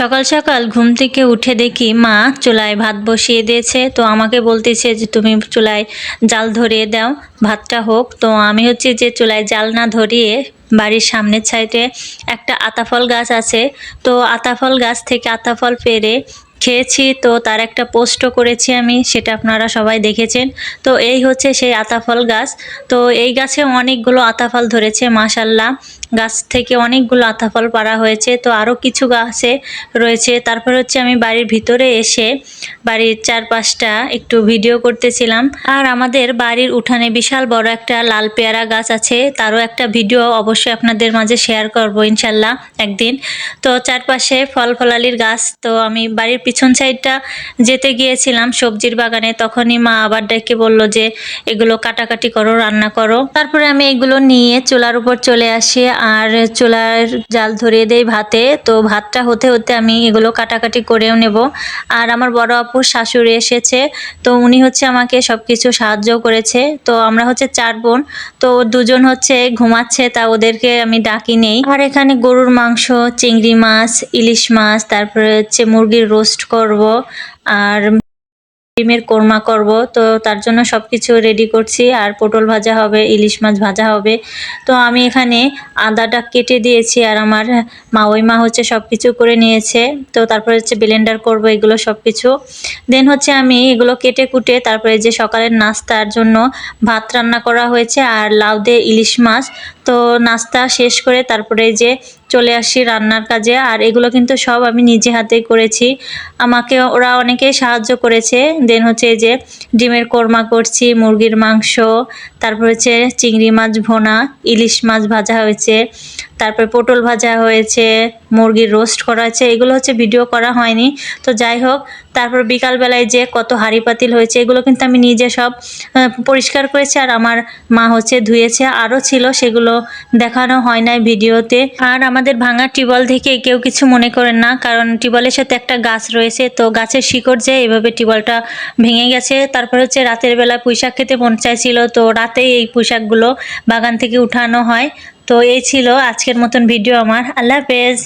সকাল সকাল ঘুম থেকে উঠে দেখি মা চুলায় ভাত বসিয়ে দিয়েছে। তো আমাকে বলতেছে যে, তুমি চুলায় জাল ধরিয়ে দাও, ভাতটা হোক। তো আমি হচ্ছে যে, চুলায় জাল না ধরিয়ে বাড়ির সামনের সাইডে একটা আতাফল গাছ আছে। তো আতাফল গাছ থেকে আতাফল পেরে খেয়েছি। তো তার একটা পোস্টও করেছি আমি, সেটা আপনারা সবাই দেখেছেন। তো এই হচ্ছে সেই আতাফল গাছ। তো এই গাছে অনেকগুলো আতাফল ধরেছে, মাশাল্লাহ। গাছ থেকে অনেকগুলো আতাফল পাড়া হয়েছে। তো আরও কিছু গাছে রয়েছে। তারপর হচ্ছে আমি বাড়ির ভিতরে এসে বাড়ির চারপাশটা একটু ভিডিও করতেছিলাম। আর আমাদের বাড়ির উঠানে বিশাল বড় একটা লাল পেয়ারা গাছ আছে। তারও একটা ভিডিও অবশ্যই আপনাদের মাঝে শেয়ার করব ইনশাল্লাহ একদিন। তো চারপাশে ফল ফলালির গাছ। তো আমি বাড়ির পিছন সাইডটা যেতে গিয়েছিলাম সবজির বাগানে। তখনই মা আবার ডেকে বলল যে, এগুলো কাটাকাটি করো, রান্না করো। তারপরে আমি এগুলো নিয়ে চুলার উপর চলে আসি। আর চুলার জাল ধরিয়ে দেই ভাতে। তো ভাতটা হতে হতে আমি এগুলো কাটাকাটি করেও নেব। আর আমার বড় আপুর শাশুড়ি এসেছে। তো উনি হচ্ছে আমাকে সব কিছু সাহায্য করেছে। তো আমরা হচ্ছে চার বোন। তো দুজন হচ্ছে ঘুমাচ্ছে, তা ওদেরকে আমি ডাকি নেই। আর এখানে গরুর মাংস, চিংড়ি মাছ, ইলিশ মাছ, তারপরে হচ্ছে মুরগির রোস্ট করব। আর ডিমের কোরমা করব। তো তার জন্য সব কিছু রেডি করছি। আর পটল ভাজা হবে, ইলিশ মাছ ভাজা হবে। তো আমি এখানে আদাটা কেটে দিয়েছি আর আমার মা, ওই মা হচ্ছে সব কিছু করে নিয়েছে। তো তারপরে হচ্ছে ব্লেন্ডার করব এগুলো সব কিছু দেন হচ্ছে আমি এগুলো কেটে কুটে তারপরে যে সকালের নাস্তার জন্য ভাত রান্না করা হয়েছে আর লাউ দিয়ে ইলিশ মাছ। তো নাস্তা শেষ করে তারপরে যে চলে আসি রান্নার কাজে। আর এগুলো কিন্তু সব আমি নিজে হাতে করেছি। আমাকে ওরা অনেকে সাহায্য করেছে। দেন হচ্ছে যে ডিমের কোরমা করছি, মুরগির মাংস, তারপর হচ্ছে চিংড়ি মাছ ভোনা, ইলিশ মাছ ভাজা হয়েছে। তারপর পটল ভাজা হয়েছে, মুরগির রোস্ট করা হয়েছে এগুলো হচ্ছে ভিডিও করা হয়নি। তো যাই হোক, তারপর বিকালবেলায় যে কত হাঁড়ি পাতিল হয়েছে, এগুলো কিন্তু আমি নিজে সব পরিষ্কার করেছি আর আমার মা হচ্ছে ধুয়েছে, আরও ছিল সেগুলো দেখানো হয় নাই ভিডিওতে। আর আমাদের ভাঙা টিউবওয়েল থেকে কেউ কিছু মনে করেন না, কারণ টিউবওয়েলের সাথে একটা গাছ রয়েছে, তো গাছের শিকড় যে এভাবে টিউবওয়েলটা ভেঙে গেছে। তারপর হচ্ছে রাতের বেলা পুঁইশাক খেতে মন চাইছিল, তো রাতেই এই পুঁইশাকগুলো বাগান থেকে উঠানো হয়। তো এই ছিল আজকের মতন ভিডিও আমার। আল্লাহ হাফেজ।